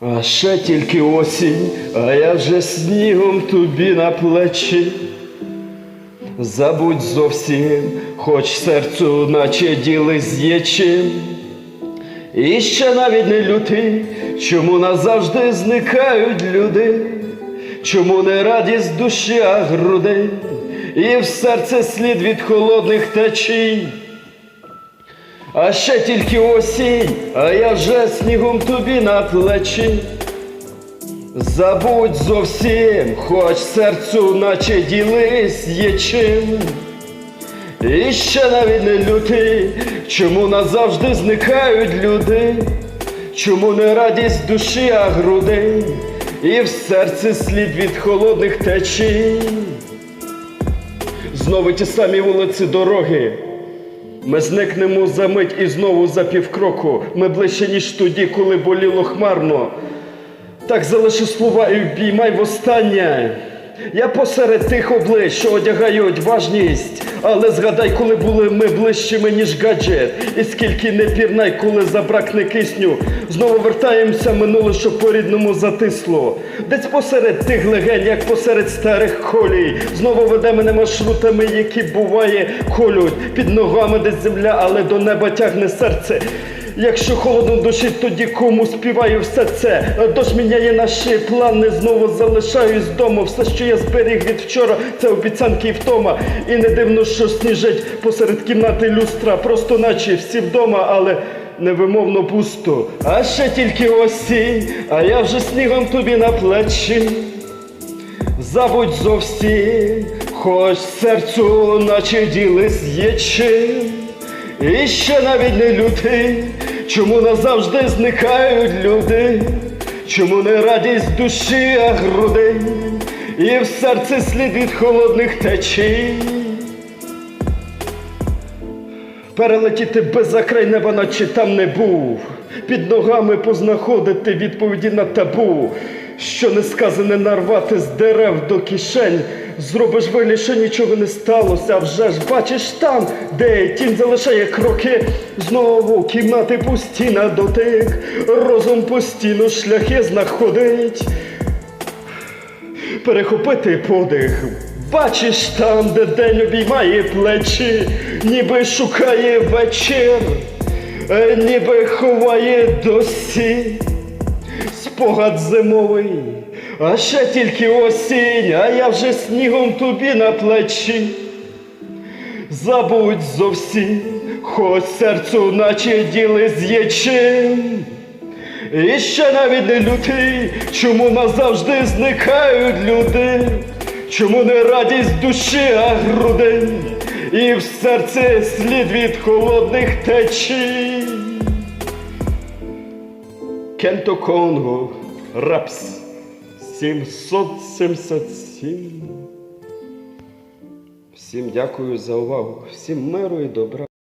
А ще тільки осінь, а я вже снігом тобі на плечі. Забудь зовсім, хоч серцю, наче діли з чим. І ще навіть не лютий, чому назавжди зникають люди, чому не радість душі, а грудей, і в серце слід від холодних течій. А ще тільки осінь, а я вже снігом тобі на плечі. Забудь зовсім, хоч серцю, наче ділись є чим. І ще навіть не лютий, чому назавжди зникають люди, чому не радість душі, а грудей, і в серці слід від холодних течій. Знову ті самі вулиці дороги. Ми зникнемо за мить і знову за півкроку. Ми ближче, ніж тоді, коли боліло хмарно. Так залиши слова і вбіймай востаннє. Я посеред тих облич, що одягають важність, але згадай, коли були ми ближчими, ніж гаджет, і скільки не пірнай, коли забракне кисню. Знову вертаємося минуле, що по-рідному затисло. Десь посеред тих легень, як посеред старих колій, знову веде мене маршрутами, які буває, колють під ногами десь земля, але до неба тягне серце. Якщо холодно душі, тоді кому співаю все це. Дощ міняє наші плани, знову залишаюсь вдома. Все, що я зберіг від вчора, це обіцянки і втома. І не дивно, що сніжить посеред кімнати люстра, просто наче всі вдома, але невимовно пусто. А ще тільки осінь, а я вже снігом тобі на плечі. Забудь зовсім, хоч серцю, наче ділись є чим. І ще навіть не лютий, чому назавжди зникають люди, чому не радість душі, а груди, і в серці слід від холодних течій. Перелетіти без закрай неба, наче там не був, під ногами познаходити відповіді на табу, що не сказане нарвати з дерев до кишень. Зробиш вигляд, що нічого не сталося, вже ж бачиш там, де тінь залишає кроки. Знову кімнати пусті на дотик, розум постійно шляхи знаходить перехопити подих. Бачиш там, де день обіймає плечі, ніби шукає вечір, е, ніби ховає досі спогад зимовий, а ще тільки осінь, а я вже снігом тобі на плечі. Забудь зовсім, хоч серцю, наче діли з чим. І ще навіть не лютий, чому назавжди зникають люди, чому не радість душі, а грудей, і в серці слід від холодних течій. Кенто Конго, Рапс 777. Всім дякую за увагу, всім миру і добра.